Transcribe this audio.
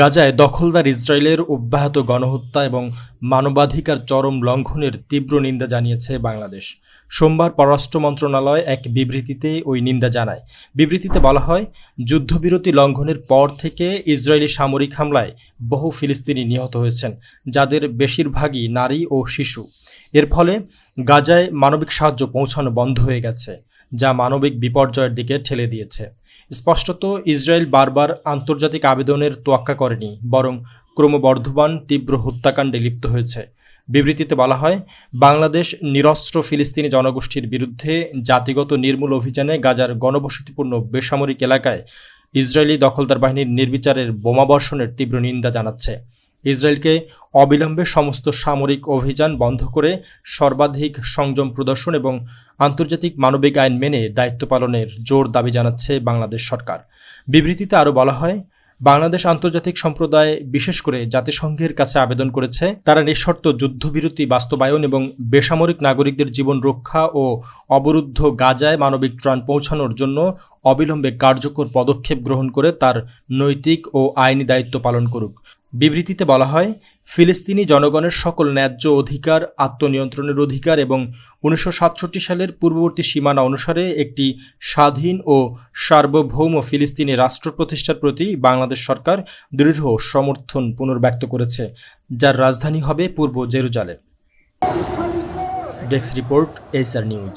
গাজায় দখলদার ইসরায়েলের অব্যাহত গণহত্যা এবং মানবাধিকার চরম লঙ্ঘনের তীব্র নিন্দা জানিয়েছে বাংলাদেশ। সোমবার পররাষ্ট্র মন্ত্রণালয় এক বিবৃতিতে ওই নিন্দা জানায়। বিবৃতিতে বলা হয়, যুদ্ধবিরতি লঙ্ঘনের পর থেকে ইসরায়েলি সামরিক হামলায় বহু ফিলিস্তিনি নিহত হয়েছেন, যাদের বেশিরভাগই নারী ও শিশু। এর ফলে গাজায় মানবিক সাহায্য পৌঁছানো বন্ধ হয়ে গেছে। যা মানবিক বিপর্যয়ের দিকে ঠেলে দিয়েছে। স্পষ্টত, ইসরায়েল বারবার আন্তর্জাতিক আবেদনের তোয়াক্কা করেনি, বরং ক্রমবর্ধমান তীব্র হত্যাকাণ্ডে লিপ্ত হয়েছে। বিবৃতিতে বলা হয়, বাংলাদেশ নিরস্ত্র ফিলিস্তিনি জনগোষ্ঠীর বিরুদ্ধে জাতিগত নির্মূল অভিযানে গাজার গণবসতিপূর্ণ বেসামরিক এলাকায় ইসরায়েলি দখলদার বাহিনীর নির্বিচারের বোমাবর্ষণের তীব্র নিন্দা জানাচ্ছে। ইসরায়েলকে অবিলম্বে সমস্ত সামরিক অভিযান বন্ধ করে সর্বাধিক সংযম প্রদর্শন এবং আন্তর্জাতিক মানবিক আইন মেনে দায়িত্ব পালনের জোর দাবি জানাচ্ছে বাংলাদেশ সরকার। বিবৃতিতে আরও বলা হয়, বাংলাদেশ আন্তর্জাতিক সম্প্রদায় বিশেষ করে জাতিসংঘের কাছে আবেদন করেছে, তারা নিঃশর্ত যুদ্ধবিরতি বাস্তবায়ন এবং বেসামরিক নাগরিকদের জীবন রক্ষা ও অবরুদ্ধ গাজায় মানবিক ত্রাণ পৌঁছানোর জন্য অবিলম্বে কার্যকর পদক্ষেপ গ্রহণ করে তার নৈতিক ও আইনি দায়িত্ব পালন করুক। বিবৃতিতে বলা হয়, ফিলিস্তিনি জনগণের সকল ন্যায্য অধিকার, আত্মনিয়ন্ত্রণের অধিকার এবং উনিশশো সাতষট্টি সালের পূর্ববর্তী সীমানা অনুসারে একটি স্বাধীন ও সার্বভৌম ফিলিস্তিনি রাষ্ট্র প্রতিষ্ঠার প্রতি বাংলাদেশ সরকার দৃঢ় সমর্থন পুনর্ব্যক্ত করেছে, যার রাজধানী হবে পূর্ব Jerusalem. Desk report SR news.